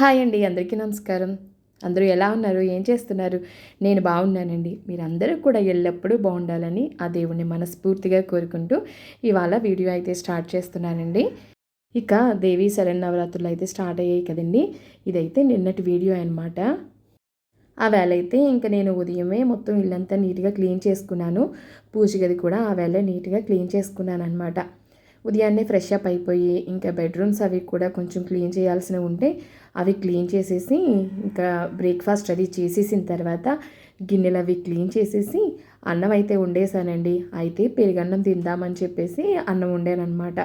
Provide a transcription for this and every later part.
Hi అండి అందరికీ నమస్కారం. అందరూ ఎలా ఉన్నారు? ఏం చేస్తున్నారు? నేను బాగున్నానండి. మీరందరూ కూడా ఎల్లప్పుడూ బాగుండాలని ఆ దేవుణ్ణి మనస్ఫూర్తిగా కోరుకుంటూ ఇవాళ వీడియో అయితే స్టార్ట్ చేస్తున్నానండి. ఇక దేవి నవరాత్రులు అయితే స్టార్ట్ అయ్యాయి కదండి. ఇదైతే నిన్నటి వీడియో అనమాట ఆ వేళ అయితే ఇంకా నేను ఉదయమే మొత్తం ఇల్లంతా నీట్గా క్లీన్ చేసుకున్నాను. పూజ గది కూడా ఆ వేళ నీట్గా క్లీన్ చేసుకున్నాను అనమాట ఉదయాన్నే ఫ్రెష్ అప్ అయిపోయి ఇంకా బెడ్రూమ్స్ అవి కూడా కొంచెం క్లీన్ చేయాల్సినవి ఉంటే అవి క్లీన్ చేసేసి ఇంకా బ్రేక్ఫాస్ట్ అది చేసేసిన తర్వాత గిన్నెలు అవి క్లీన్ చేసేసి అన్నం అయితే వండేసానండి. అయితే పెరుగన్నం తిందామని చెప్పేసి అన్నం వండానమాట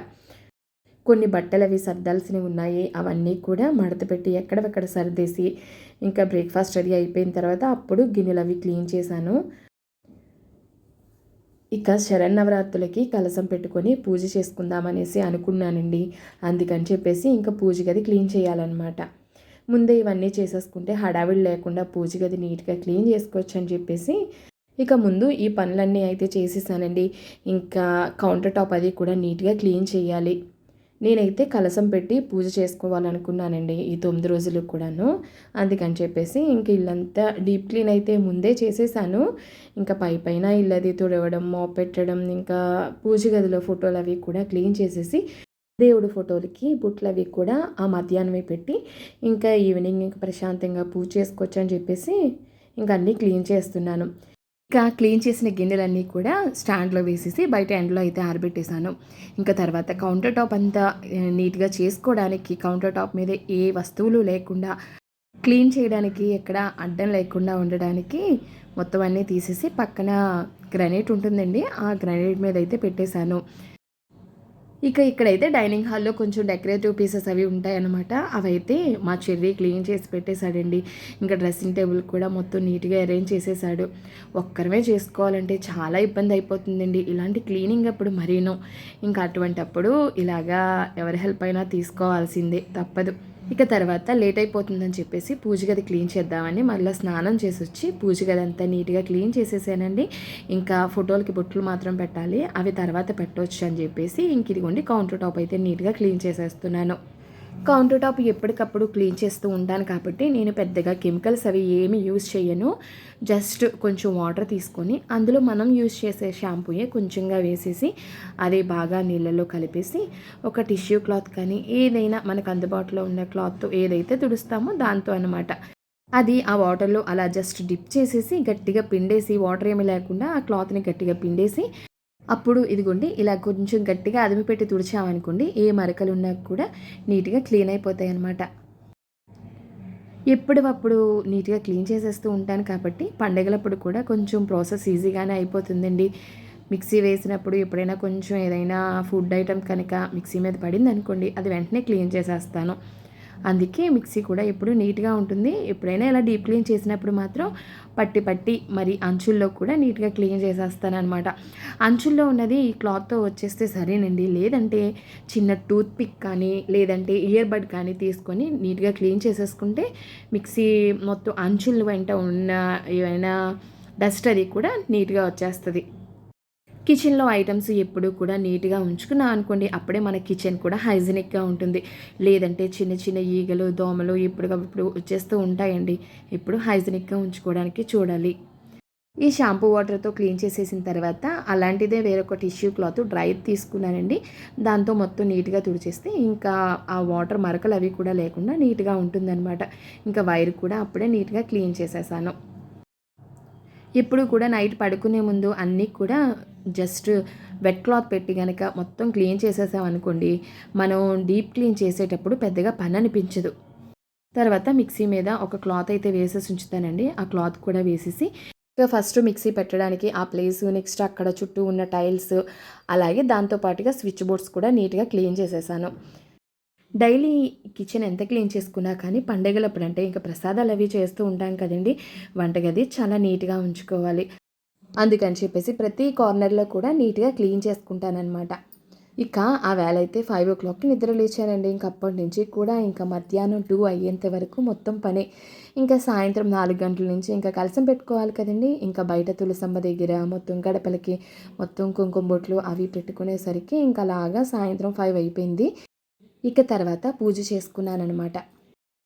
కొన్ని బట్టలు అవి సర్దాల్సినవి ఉన్నాయి. అవన్నీ కూడా మడత పెట్టి ఎక్కడెక్కడ సర్దేసి ఇంకా బ్రేక్ఫాస్ట్ రెడీ అయిపోయిన తర్వాత అప్పుడు గిన్నెలు అవి క్లీన్ చేశాను. ఇక శరన్నవరాత్రులకి కలసం పెట్టుకొని పూజ చేసుకుందామనేసి అనుకున్నానండి. అందుకని చెప్పేసి ఇంకా పూజ గది క్లీన్ చేయాలన్నమాట. ముందే ఇవన్నీ చేసేసుకుంటే హడావిడి లేకుండా పూజ గది నీట్గా క్లీన్ చేసుకోవచ్చు అని చెప్పేసి ఇక ముందు ఈ పనులన్నీ అయితే చేసేసానండి. ఇంకా కౌంటర్ టాప్ అది కూడా నీట్గా క్లీన్ చేయాలి. నేనైతే కలసం పెట్టి పూజ చేసుకోవాలనుకున్నానండి ఈ తొమ్మిది రోజులు కూడాను. అందుకని చెప్పేసి ఇంక ఇల్లంతా డీప్ క్లీన్ అయితే ముందే చేసేసాను. ఇంకా పై పైన ఇల్లది తుడవడం మోప్ పెట్టడం ఇంకా పూజ గదిలో ఫోటోలు అవి కూడా క్లీన్ చేసేసి దేవుడు ఫోటోలకి బుట్లు అవి కూడా ఆ మధ్యాహ్నమే పెట్టి ఇంకా ఈవినింగ్ ఇంకా ప్రశాంతంగా పూజ చేసుకోవచ్చు అని చెప్పేసి ఇంకా అన్నీ క్లీన్ చేస్తున్నాను. ఇంకా క్లీన్ చేసిన గిన్నెలన్నీ కూడా స్టాండ్లో వేసేసి బయట ఎండ్లో అయితే ఆరబెట్టేశాను. ఇంకా తర్వాత కౌంటర్ టాప్ అంతా నీట్గా చేసుకోవడానికి కౌంటర్ టాప్ మీద ఏ వస్తువులు లేకుండా క్లీన్ చేయడానికి ఎక్కడ అడ్డం లేకుండా ఉండడానికి మొత్తం అన్నీ తీసేసి పక్కన గ్రనైట్ ఉంటుందండి. ఆ గ్రనైట్ మీద అయితే పెట్టేశాను. ఇక ఇక్కడైతే డైనింగ్ హాల్లో కొంచెం డెకరేటివ్ పీసెస్ అవి ఉంటాయన్నమాట. అవైతే మా చెర్రీ క్లీన్ చేసి పెట్టేశాడండి. ఇంకా డ్రెస్సింగ్ టేబుల్ కూడా మొత్తం నీట్గా అరేంజ్ చేసేసాడు ఒక్కరమే చేసుకోవాలంటే చాలా ఇబ్బంది అయిపోతుందండి. ఇలాంటి క్లీనింగ్ అప్పుడు మరీనో. ఇంకా అటువంటి అప్పుడు ఇలాగా ఎవరి హెల్ప్ అయినా తీసుకోవాల్సిందే తప్పదు. ఇక తర్వాత లేట్ అయిపోతుందని చెప్పేసి పూజ గది క్లీన్ చేద్దామని మళ్ళీ స్నానం చేసి వచ్చి పూజ గది అంతా నీట్గా క్లీన్ చేసేసానండి. ఇంకా ఫోటోలకి బొట్లు మాత్రం పెట్టాలి అవి తర్వాత పెట్టవచ్చు అని చెప్పేసి ఇంక ఇదిగోండి కౌంటర్ టాప్ అయితే నీట్గా క్లీన్ చేసేస్తున్నాను. కౌంటర్ టాప్ ఎప్పటికప్పుడు క్లీన్ చేస్తూ ఉంటాను కాబట్టి నేను పెద్దగా కెమికల్స్ అవి ఏమి యూజ్ చేయను జస్ట్ కొంచెం వాటర్ తీసుకొని అందులో మనం యూజ్ చేసే షాంపూయే కొంచెంగా వేసేసి అది బాగా నీళ్ళలో కలిపేసి ఒక టిష్యూ క్లాత్ కానీ ఏదైనా మనకు అందుబాటులో ఉన్న క్లాత్తో ఏదైతే తుడుస్తామో దాంతో అనమాట అది ఆ వాటర్లో అలా జస్ట్ డిప్ చేసేసి గట్టిగా పిండేసి వాటర్ ఏమి లేకుండా ఆ క్లాత్ని గట్టిగా పిండేసి అప్పుడు ఇదిగోండి ఇలా కొంచెం గట్టిగా అదిమిపెట్టి తుడిచామనుకోండి ఏ మరకలు ఉన్నా కూడా నీట్గా క్లీన్ అయిపోతాయి అన్నమాట ఎప్పుడప్పుడు నీట్గా క్లీన్ చేసేస్తూ ఉంటాను కాబట్టి పండగలప్పుడు కూడా కొంచెం ప్రాసెస్ ఈజీగానే అయిపోతుందండి. మిక్సీ వేసినప్పుడు ఎప్పుడైనా కొంచెం ఏదైనా ఫుడ్ ఐటమ్ కనుక మిక్సీ మీద పడింది అనుకోండి అది వెంటనే క్లీన్ చేసేస్తాను. అందుకే మిక్సీ కూడా ఎప్పుడు నీట్గా ఉంటుంది. ఎప్పుడైనా ఇలా డీప్ క్లీన్ చేసినప్పుడు మాత్రం పట్టి పట్టి మరి అంచుల్లో కూడా నీట్గా క్లీన్ చేసేస్తాను అనమాట అంచుల్లో ఉన్నది ఈ క్లాత్తో వచ్చేస్తే సరేనండి. లేదంటే చిన్న టూత్ పిక్ కానీ లేదంటే ఇయర్ బడ్ కానీ తీసుకొని నీట్గా క్లీన్ చేసేసుకుంటే మిక్సీ మొత్తం అంచుల వెంట ఉన్న ఏమైనా డస్ట్ అది కూడా నీట్గా వచ్చేస్తుంది. కిచెన్లో ఐటమ్స్ ఎప్పుడు కూడా నీట్గా ఉంచుకున్నా అనుకోండి అప్పుడే మన కిచెన్ కూడా హైజీనిక్గా ఉంటుంది. లేదంటే చిన్న చిన్న ఈగలు దోమలు ఎప్పటికప్పుడు వచ్చేస్తూ ఉంటాయండి. ఇప్పుడు హైజీనిక్గా ఉంచుకోవడానికి చూడాలి. ఈ షాంపూ వాటర్తో క్లీన్ చేసేసిన తర్వాత అలాంటిదే వేరొక టిష్యూ క్లాత్ డ్రై తీసుకున్నానండి. దాంతో మొత్తం నీట్గా తుడిచేస్తే ఇంకా ఆ వాటర్ మరకలు అవి కూడా లేకుండా నీట్గా ఉంటుందన్నమాట. ఇంకా వైర్ కూడా అప్పుడే నీట్గా క్లీన్ చేసేసాను. ఎప్పుడు కూడా నైట్ పడుకునే ముందు అన్నీ కూడా జస్ట్ వెట్ క్లాత్ పెట్టి కనుక మొత్తం క్లీన్ చేసేసామనుకోండి మనం డీప్ క్లీన్ చేసేటప్పుడు పెద్దగా పని అనిపించదు తర్వాత మిక్సీ మీద ఒక క్లాత్ అయితే వేసేసి ఉంచుతానండి. ఆ క్లాత్ కూడా వేసేసి ఇక ఫస్ట్ మిక్సీ పెట్టడానికి ఆ ప్లేస్ నెక్స్ట్ అక్కడ చుట్టూ ఉన్న టైల్స్ అలాగే దాంతోపాటుగా స్విచ్ బోర్డ్స్ కూడా నీట్గా క్లీన్ చేసేసాను. డైలీ కిచెన్ ఎంత క్లీన్ చేసుకున్నా కానీ పండగలప్పుడు అంటే ఇంకా ప్రసాదాలు అవి చేస్తూ ఉంటాం కదండి. వంటగది చాలా నీట్గా ఉంచుకోవాలి. అందుకని చెప్పేసి ప్రతి కార్నర్లో కూడా నీట్గా క్లీన్ చేసుకుంటానమాట ఇక ఆ వేళ అయితే ఫైవ్ ఓ క్లాక్కి నిద్ర లేచానండి. ఇంక అప్పటి నుంచి కూడా ఇంకా మధ్యాహ్నం టూ అయ్యేంత వరకు మొత్తం పని. ఇంకా సాయంత్రం నాలుగు గంటల నుంచి ఇంకా కలసం పెట్టుకోవాలి కదండి. ఇంకా బయట తులసమ్మ దగ్గర మొత్తం గడపలకి మొత్తం కుంకుమ బొట్లు అవి పెట్టుకునేసరికి ఇంకా అలాగా సాయంత్రం ఫైవ్ అయిపోయింది. ఇక తర్వాత పూజ చేసుకున్నానమాట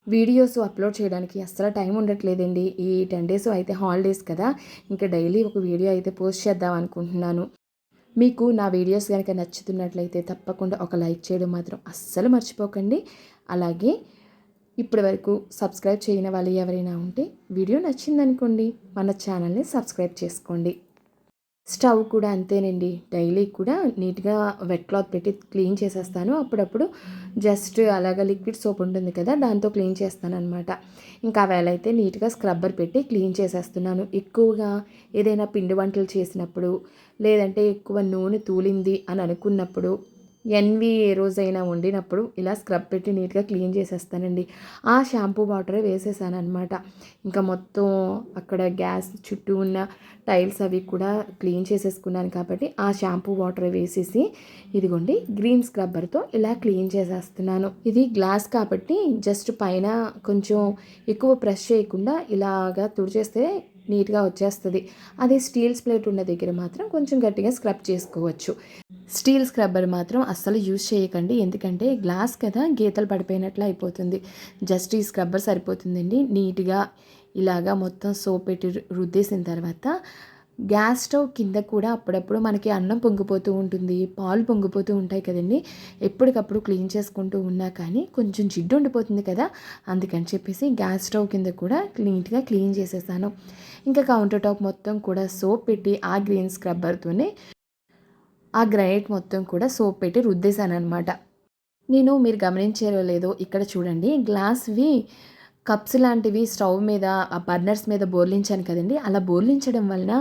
వీడియోస్ అప్లోడ్ చేయడానికి అస్సలు టైం ఉండట్లేదండి. ఈ టెన్ డేస్ అయితే హాలిడేస్ కదా. ఇంకా డైలీ ఒక వీడియో అయితే పోస్ట్ చేద్దాం అనుకుంటున్నాను. మీకు నా వీడియోస్ కనుక నచ్చుతున్నట్లయితే తప్పకుండా ఒక లైక్ చేయడం మాత్రం అస్సలు మర్చిపోకండి. అలాగే ఇప్పటి వరకు సబ్స్క్రైబ్ చేయని వాళ్ళు ఎవరైనా ఉంటే వీడియో నచ్చిందనుకోండి మన ఛానల్ని సబ్స్క్రైబ్ చేసుకోండి. స్టవ్ కూడా అంతేనండి. డైలీ కూడా నీట్గా వెట్ క్లాత్ పెట్టి క్లీన్ చేసేస్తాను. అప్పుడప్పుడు జస్ట్ అలాగ లిక్విడ్ సోప్ ఉంటుంది కదా దాంతో క్లీన్ చేస్తాను అనమాట ఇంకా వేళైతే నీట్గా స్క్రబ్బర్ పెట్టి క్లీన్ చేసేస్తున్నాను. ఎక్కువగా ఏదైనా పిండి వంటలు చేసినప్పుడు లేదంటే ఎక్కువ నూనె తూలింది అని అనుకున్నప్పుడు ఎన్వి ఏ రోజైనా వండినప్పుడు ఇలా స్క్రబ్ పెట్టి నీట్గా క్లీన్ చేసేస్తానండి. ఆ షాంపూ వాటరే వేసేసాను అనమాట ఇంకా మొత్తం అక్కడ గ్యాస్ చుట్టూ ఉన్న టైల్స్ అవి కూడా క్లీన్ చేసేసుకున్నాను కాబట్టి ఆ షాంపూ వాటర్ వేసేసి ఇదిగోండి గ్రీన్ స్క్రబ్బర్తో ఇలా క్లీన్ చేసేస్తున్నాను. ఇది గ్లాస్ కాబట్టి జస్ట్ పైన కొంచెం ఎక్కువ ప్రెస్ చేయకుండా ఇలాగా తుడిచేస్తే నీట్గా వచ్చేస్తుంది. అదే స్టీల్స్ ప్లేట్ ఉన్న దగ్గర మాత్రం కొంచెం గట్టిగా స్క్రబ్ చేసుకోవచ్చు. స్టీల్ స్క్రబ్బర్ మాత్రం అస్సలు యూజ్ చేయకండి. ఎందుకంటే గ్లాస్ కదా గీతలు పడిపోయినట్లు అయిపోతుంది. జస్ట్ ఈ స్క్రబ్బర్ సరిపోతుందండి. నీట్గా ఇలాగా మొత్తం సోప్ పెట్టి రుద్దేసిన తర్వాత గ్యాస్ స్టవ్ కింద కూడా అప్పుడప్పుడు మనకి అన్నం పొంగిపోతూ ఉంటుంది. పాలు పొంగిపోతూ ఉంటాయి కదండి. ఎప్పటికప్పుడు క్లీన్ చేసుకుంటూ ఉన్నా కానీ కొంచెం జిడ్డు ఉండిపోతుంది కదా. అందుకని చెప్పేసి గ్యాస్ స్టవ్ కింద కూడా నీట్గా క్లీన్ చేసేసాను. ఇంకా కౌంటర్ టాప్ మొత్తం కూడా సోప్ పెట్టి ఆ గ్రీన్ స్క్రబ్బర్తోనే ఆ గ్రైనేట్ మొత్తం కూడా సోప్ పెట్టి రుద్దేశాను అనమాట నేను మీరు గమనించారో లేదో ఇక్కడ చూడండి. గ్లాస్వి కప్స్ లాంటివి స్టవ్ మీద ఆ బర్నర్స్ మీద బోర్లించాను కదండి. అలా బోర్లించడం వలన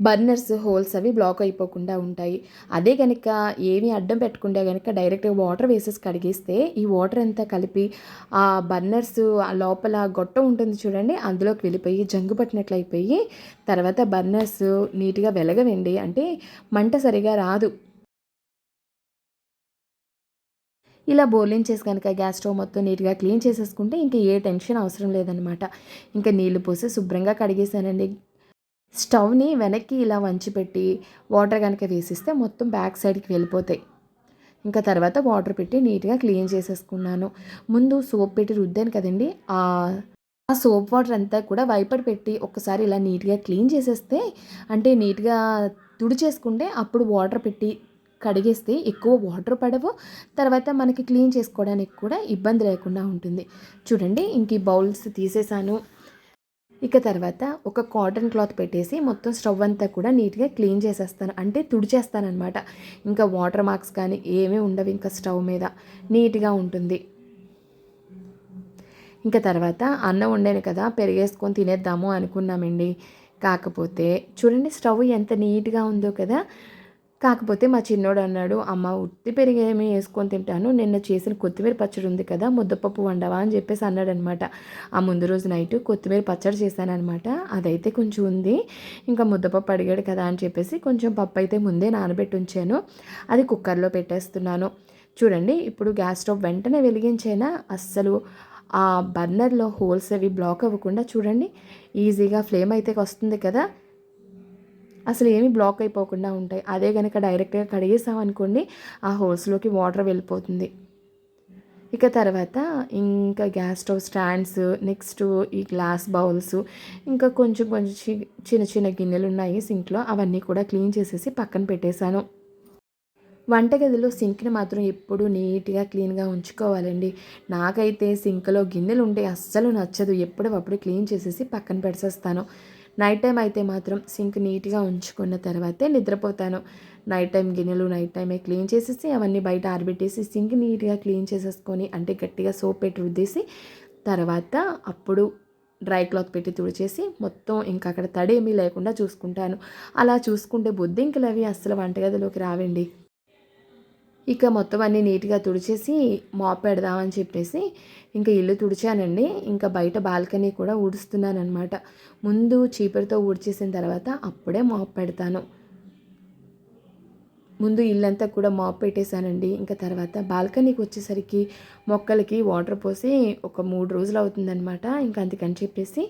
బర్నర్స్ హోల్స్ అవి బ్లాక్ అయిపోకుండా ఉంటాయి. అదే కనుక ఏమీ అడ్డం పెట్టకుండా కనుక డైరెక్ట్గా వాటర్ వేసేసి కడిగిస్తే ఈ వాటర్ అంతా కలిపి ఆ బర్నర్స్ ఆ లోపల గొట్ట ఉంటుంది చూడండి అందులోకి వెళ్ళిపోయి జంగు పట్టినట్లు అయిపోయి తర్వాత బర్నర్స్ నీట్గా వెలగవండి. అంటే మంట సరిగా రాదు. ఇలా చేసి కనుక గ్యాస్ స్టవ్ మొత్తం నీట్గా క్లీన్ చేసేసుకుంటే ఇంకా ఏ టెన్షన్ అవసరం లేదనమాట. ఇంకా నీళ్ళు పోసి శుభ్రంగా కడిగేసానండి స్టవ్ని వెనక్కి ఇలా వంచి పెట్టి వాటర్ కనుక వేసిస్తే మొత్తం బ్యాక్ సైడ్కి వెళ్ళిపోతాయి. ఇంకా తర్వాత వాటర్ పెట్టి నీట్గా క్లీన్ చేసేసుకున్నాను. ముందు సోప్ పెట్టి రుద్దాను కదండి. ఆ ఆ సోప్ వాటర్ అంతా కూడా వైపర్ పెట్టి ఒక్కసారి ఇలా నీట్గా క్లీన్ చేసేస్తే అంటే నీట్గా తుడిచేసుకుంటే అప్పుడు వాటర్ పెట్టి కడిగేస్తే ఎక్కువ వాటర్ పడవు. తర్వాత మనకి క్లీన్ చేసుకోవడానికి కూడా ఇబ్బంది లేకుండా ఉంటుంది. చూడండి ఇంక ఈ బౌల్స్ తీసేసాను. ఇక తర్వాత ఒక కాటన్ క్లాత్ పెట్టేసి మొత్తం స్టవ్ అంతా కూడా నీట్గా క్లీన్ చేసేస్తాను. అంటే తుడిచేస్తానమాట ఇంకా వాటర్ మార్క్స్ కానీ ఏమీ ఉండవు ఇంకా స్టవ్ మీద. నీట్గా ఉంటుంది. ఇంకా తర్వాత అన్నం వండాను కదా పెరిగేసుకొని తినేద్దాము అనుకున్నామండి. కాకపోతే చూడండి స్టవ్ ఎంత నీట్గా ఉందో కదా కాకపోతే మా చిన్నోడు అన్నాడు అమ్మ ఉత్తి పెరిగేమి వేసుకొని తింటాను. నిన్న చేసిన కొత్తిమీర పచ్చడి ఉంది కదా ముద్దపప్పు వండవా? అని చెప్పేసి అన్నాడనమాట. ఆ ముందు రోజు నైట్ కొత్తిమీర పచ్చడి చేశానమాట అదైతే కొంచెం ఉంది. ఇంకా ముద్దపప్పు అడిగాడు కదా అని చెప్పేసి కొంచెం పప్పు అయితే ముందే నానబెట్టి ఉంచాను. అది కుక్కర్లో పెట్టేస్తున్నాను. చూడండి ఇప్పుడు గ్యాస్ స్టవ్ వెంటనే వెలిగించైనా? అస్సలు ఆ బర్నర్లో హోల్స్ అవి బ్లాక్ అవ్వకుండా చూడండి ఈజీగా ఫ్లేమ్ అయితే వస్తుంది కదా. అసలు ఏమి బ్లాక్ అయిపోకుండా ఉంటాయి. అదే కనుక డైరెక్ట్గా కడిగేసామనుకోండి ఆ హోల్స్లోకి వాటర్ వెళ్ళిపోతుంది. ఇక తర్వాత ఇంకా గ్యాస్ స్టవ్ స్టాండ్స్ నెక్స్ట్ ఈ గ్లాస్ బౌల్స్ ఇంకా కొంచెం కొంచెం చిన్న చిన్న గిన్నెలు ఉన్నాయి సింక్లో అవన్నీ కూడా క్లీన్ చేసేసి పక్కన పెట్టేశాను. వంటగదిలో సింక్ని మాత్రం ఎప్పుడు నీట్గా క్లీన్గా ఉంచుకోవాలండి. నాకైతే సింక్లో గిన్నెలు ఉంటే అస్సలు నచ్చదు. ఎప్పుడప్పుడు క్లీన్ చేసేసి పక్కన పెట్టేస్తాను నైట్ టైం అయితే మాత్రం సింక్ నీట్గా ఉంచుకున్న తర్వాతే నిద్రపోతాను. నైట్ టైం గిన్నెలు నైట్ టైమే క్లీన్ చేసేసి అవన్నీ బయట ఆరబెట్టేసి సింక్ నీట్గా క్లీన్ చేసేసుకొని అంటే గట్టిగా సోప్ పెట్టి రుద్దేసి తర్వాత అప్పుడు డ్రై క్లాత్ పెట్టి తుడిచేసి మొత్తం ఇంకా అక్కడ తడేమీ లేకుండా చూసుకుంటాను. అలా చూసుకుంటే బొద్దింకలు అవి అస్సలు వంటగదిలోకి రావండి. ఇక మొత్తం అన్నీ నీట్గా తుడిచేసి మాప్ పెడదామని చెప్పేసి ఇంకా ఇల్లు తుడిచానండి. ఇంకా బయట బాల్కనీ కూడా ఊడుస్తున్నాను అనమాట ముందు చీపురుతో ఊడ్చేసిన తర్వాత అప్పుడే మాప్ పెడతాను. ముందు ఇల్లంతా కూడా మాప్ పెట్టేశానండి. ఇంకా తర్వాత బాల్కనీకి వచ్చేసరికి మొక్కలకి వాటర్ పోసి ఒక మూడు రోజులు అవుతుందనమాట ఇంకా అందుకని చెప్పేసి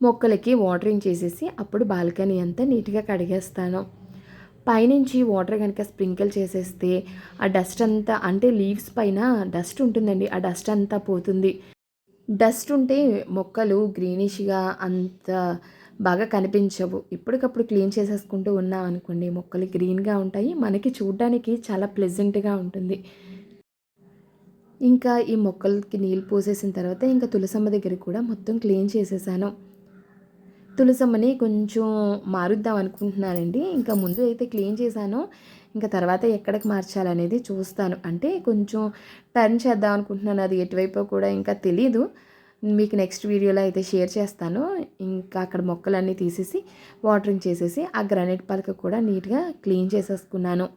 మొక్కలకి వాటరింగ్ చేసేసి అప్పుడు బాల్కనీ అంతా నీట్గా కడిగేస్తాను. పైనుంచి వాటర్ కనుక స్ప్రింకిల్ చేసేస్తే ఆ డస్ట్ అంతా అంటే లీవ్స్ పైన డస్ట్ ఉంటుందండి. ఆ డస్ట్ అంతా పోతుంది. డస్ట్ ఉంటే మొక్కలు గ్రీనిష్గా అంత బాగా కనిపించవు. ఇప్పటికప్పుడు క్లీన్ చేసేసుకుంటూ ఉన్నాం అనుకోండి మొక్కలు గ్రీన్గా ఉంటాయి. మనకి చూడడానికి చాలా ప్లెజెంట్గా ఉంటుంది. ఇంకా ఈ మొక్కలకి నీళ్ళు పోసేసిన తర్వాత ఇంకా తులసమ్మ దగ్గర కూడా మొత్తం క్లీన్ చేసేసాను. తులసమ్మని కొంచెం మారుద్దాం అనుకుంటున్నానండి. ఇంకా ముందు అయితే క్లీన్ చేశాను. ఇంకా తర్వాత ఎక్కడికి మార్చాలనేది చూస్తాను. అంటే కొంచెం టర్న్ చేద్దాం అనుకుంటున్నాను. అది ఎటువైపు కూడా ఇంకా తెలీదు. మీకు నెక్స్ట్ వీడియోలో అయితే షేర్ చేస్తాను. ఇంకా అక్కడ మొక్కలన్నీ తీసేసి వాటరింగ్ చేసేసి ఆ గ్రానైట్ పలక కూడా నీట్గా క్లీన్ చేసేసుకున్నాను.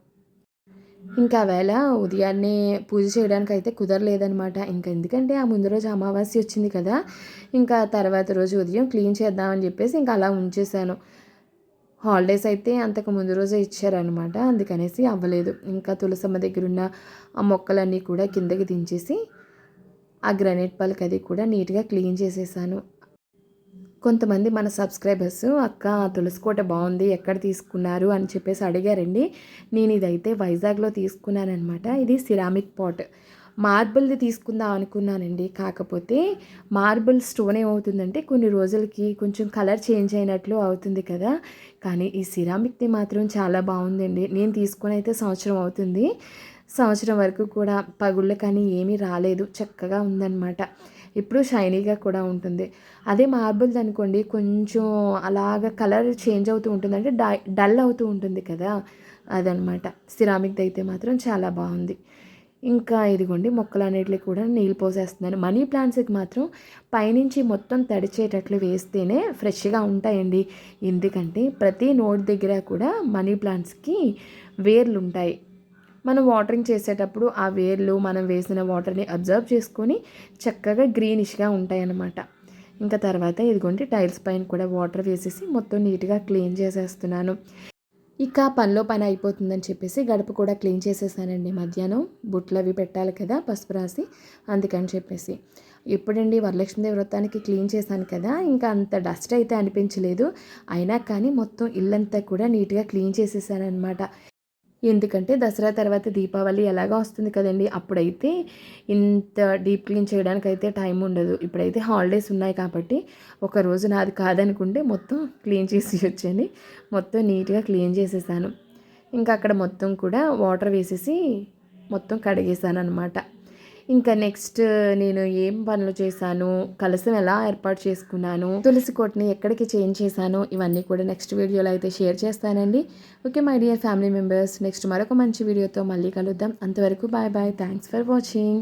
ఇంకా వేళ ఉదయాన్నే పూజ చేయడానికి అయితే కుదరలేదనమాట ఇంకా ఎందుకంటే ఆ ముందు రోజు అమావాస్య వచ్చింది కదా ఇంకా తర్వాత రోజు ఉదయం క్లీన్ చేద్దామని చెప్పేసి ఇంకా అలా ఉంచేసాను. హాలిడేస్ అయితే అంతకు ముందు రోజే ఇచ్చారనమాట అందుకనేసి అవ్వలేదు. ఇంకా తులసమ్మ దగ్గర ఉన్న ఆ మొక్కలన్నీ కూడా కిందకి దించేసి ఆ గ్రనైట్ పలక అది కూడా నీట్గా క్లీన్ చేసేసాను. కొంతమంది మన సబ్స్క్రైబర్స్ అక్క తులసికోట బాగుంది ఎక్కడ తీసుకున్నారు? అని చెప్పేసి అడిగారండి. నేను ఇదైతే వైజాగ్లో తీసుకున్నానమాట ఇది సిరామిక్ పాట్. మార్బుల్ది తీసుకుందాం అనుకున్నానండి. కాకపోతే మార్బుల్ స్టోన్ ఏమవుతుందంటే కొన్ని రోజులకి కొంచెం కలర్ చేంజ్ అయినట్లు అవుతుంది కదా. కానీ ఈ సిరామిక్ది మాత్రం చాలా బాగుందండి. నేను తీసుకొని అయితే సంవత్సరం అవుతుంది. సంవత్సరం వరకు కూడా పగుళ్ళు కానీ ఏమీ రాలేదు. చక్కగా ఉందన్నమాట. ఇప్పుడు షైనీగా కూడా ఉంటుంది. అదే మార్బుల్ అనుకోండి కొంచెం అలాగ కలర్ చేంజ్ అవుతూ ఉంటుంది. అంటే డల్ అవుతూ ఉంటుంది కదా అదనమాట. సిరామిక్ది అయితే మాత్రం చాలా బాగుంది. ఇంకా ఇదిగోండి మొక్కలు అనేటికి కూడా నీళ్ళు పోసేస్తున్నాను. మనీ ప్లాంట్స్కి మాత్రం పైనుంచి మొత్తం తడిచేటట్లు వేస్తేనే ఫ్రెష్గా ఉంటాయండి. ఎందుకంటే ప్రతి నోట్ దగ్గర కూడా మనీ ప్లాంట్స్కి వేర్లు ఉంటాయి మనం వాటరింగ్ చేసేటప్పుడు ఆ వేర్లు మనం వేసిన వాటర్ని అబ్జర్వ్ చేసుకొని చక్కగా గ్రీనిష్గా ఉంటాయి అన్నమాట ఇంకా తర్వాత ఇదిగోండి టైల్స్ పైన కూడా వాటర్ వేసేసి మొత్తం నీట్గా క్లీన్ చేసేస్తున్నాను. ఇక పనిలో పని అయిపోతుందని చెప్పేసి గడప కూడా క్లీన్ చేసేసానండి. మధ్యాహ్నం బుట్లు అవి పెట్టాలి కదా పసుపు రాసి అందుకని చెప్పేసి. ఎప్పుడండి వరలక్ష్మీదేవి వ్రతానికి క్లీన్ చేశాను కదా ఇంకా అంత డస్ట్ అయితే అనిపించలేదు. అయినా కానీ మొత్తం ఇల్లంతా కూడా నీట్గా క్లీన్ చేసేసాను అనమాట ఎందుకంటే దసరా తర్వాత దీపావళి ఎలాగో వస్తుంది కదండి. అప్పుడైతే ఇంత డీప్ క్లీన్ చేయడానికి అయితే టైం ఉండదు. ఇప్పుడైతే హాలిడేస్ ఉన్నాయి కాబట్టి ఒక రోజు నాది కాదనుకుంటే మొత్తం క్లీన్ చేసి వచ్చండి మొత్తం నీట్గా క్లీన్ చేసేసాను. ఇంకా అక్కడ మొత్తం కూడా వాటర్ వేసేసి మొత్తం కడిగేసాను అనమాట ఇంకా నెక్స్ట్ నేను ఏం పనులు చేశాను కలసం ఎలా ఏర్పాటు చేసుకున్నాను తులసి కోట్ని ఎక్కడికి చేంజ్ చేశాను ఇవన్నీ కూడా నెక్స్ట్ వీడియోలో అయితే షేర్ చేస్తానండి. Okay my dear family members next మరొక మంచి వీడియోతో మళ్ళీ కలుద్దాం. అంతవరకు bye bye thanks for watching